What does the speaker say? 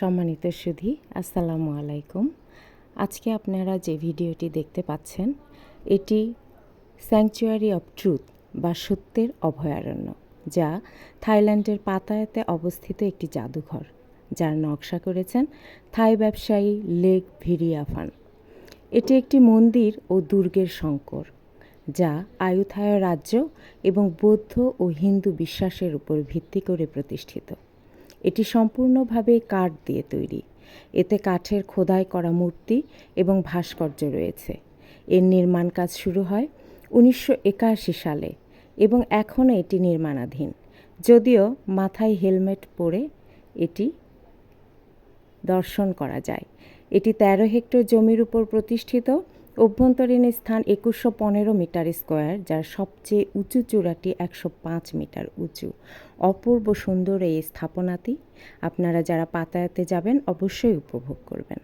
সম্মানিত সুধী, আসসালামু আলাইকুম। আজকে আপনারা যে ভিডিওটি দেখতে পাচ্ছেন, এটি স্যাংচুয়ারি অফ ট্রুথ বা সত্যের অভয়ারণ্য, যা থাইল্যান্ডের পাতায়াতে অবস্থিত একটি জাদুঘর, যার নকশা করেছেন থাই ব্যবসায়ী লেক ভিরিয়াফান। এটি একটি মন্দির ও দুর্গের সংকর, যা আয়ুথায় রাজ্য এবং বৌদ্ধ ও হিন্দু বিশ্বাসের উপর ভিত্তি করে প্রতিষ্ঠিত। এটি সম্পূর্ণভাবে কাঠ দিয়ে তৈরি। এতে কাঠের খোদাই করা মূর্তি এবং ভাস্কর্য রয়েছে। এর নির্মাণ কাজ শুরু হয় উনিশশো একাশি সালে এবং এখনও এটি নির্মাণাধীন। যদিও মাথায় হেলমেট পরে এটি দর্শন করা যায়। এটি তেরো হেক্টর জমির উপর প্রতিষ্ঠিত অভ্যন্তরীণ স্থান একুশশো পনেরো মিটার স্কোয়ার, যার সবচেয়ে উঁচু চূড়াটি একশো পাঁচ মিটার উঁচু। অপূর্ব সুন্দর এই স্থাপনাটি। আপনারা যারা পাতায়াতে যাবেন, অবশ্যই উপভোগ করবেন।